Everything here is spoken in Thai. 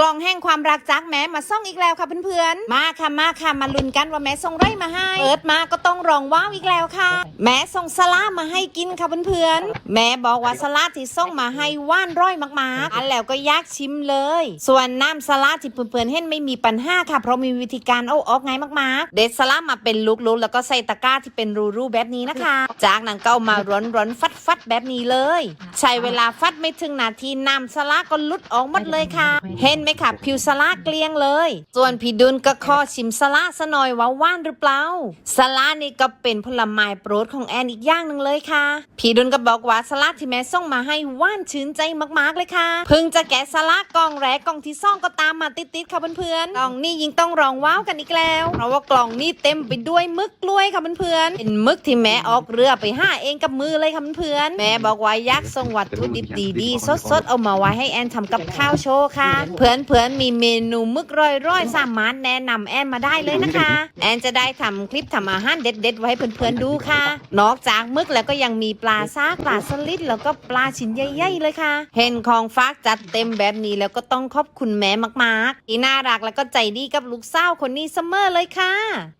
กล่องแห่งความรักจากแม่มาส่งอีกแล้วค่ะเพื่อนๆ มาค่ะมาค่ะมาลุ้นกันว่าแม่ส่งไรมาให้เปิดมาก็ต้องรองว้าวอีกแล้วค่ะ แม่ส่งสลามาให้กินค่ะเพื่อนๆ แม่บอกว่าสลาที่ส่งมาให้ว่านร้อยมากๆอันแล้วก็อยากชิมเลย ส่วนน้ำสลาที่เพื่อนๆเห็นไม่มีปัญหาค่ะ เพราะมีวิธีการเอาออกง่ายมากๆ เด็ดสลามาเป็นลูกๆแล้วก็ใส่ตะกร้าที่เป็นรูๆแบบนี้นะคะ จากนั้นก็เอามาร้อนๆฟัดๆแบบนี้เลย ใช้เวลาฟัดไม่ถึงนาทีน้ำสลาก็หลุดออกหมดเลยค่ะ เห็นไหมคะผิวสลาเกลี้ยงเลย ส่วนพี่ดุลก็ขอชิมสลาซะหน่อยว่าว่านหรือเปล่าสลานี่ก็เป็นผลไม้โปรดของแอนอีกอย่างหนึ่งเลยค่ะ พี่ดุลก็บอกว่าสลาที่แม่ส่งมาให้ว่านชื่นใจมากๆเลยค่ะเพิ่งจะแกะสลากล่องแรกกล่องที่ซ่องก็ตามมาติดๆค่ะเพื่อนๆกล่องนี้ยิ่งต้องรองว้าวกันอีกแล้ว เพราะว่ากล่องนี้เต็มไปด้วยมึกกล้วยค่ะเพื่อนๆเป็นมึกที่แม่ออกเรือไปห้าเองกับมือเลยค่ะเพื่อนๆแม่บอกว่าอยากส่งวัตถุดิบดีๆสดๆเอามาไว้ให้แอนทำกับข้าวโชว์ค่ะ เพื่อนๆมีเมนูมึกร่อยๆสามารถแนะนำแอนมาได้เลยนะคะ แอนจะได้ทำคลิปทำอาหารเด็ด ๆ ไว้ให้เพื่อนๆดูค่ะ นอกจากมึกแล้วก็ยังมีปลาซากปลาสลิดแล้วก็ปลาชิ้นใหญ่ๆเลยค่ะ เห็นของฝากจัดเต็มแบบนี้แล้วก็ต้องขอบคุณแม่มากๆที่น่ารักแล้วก็ใจดีกับลูกสาวคนนี้เสมอเลยค่ะ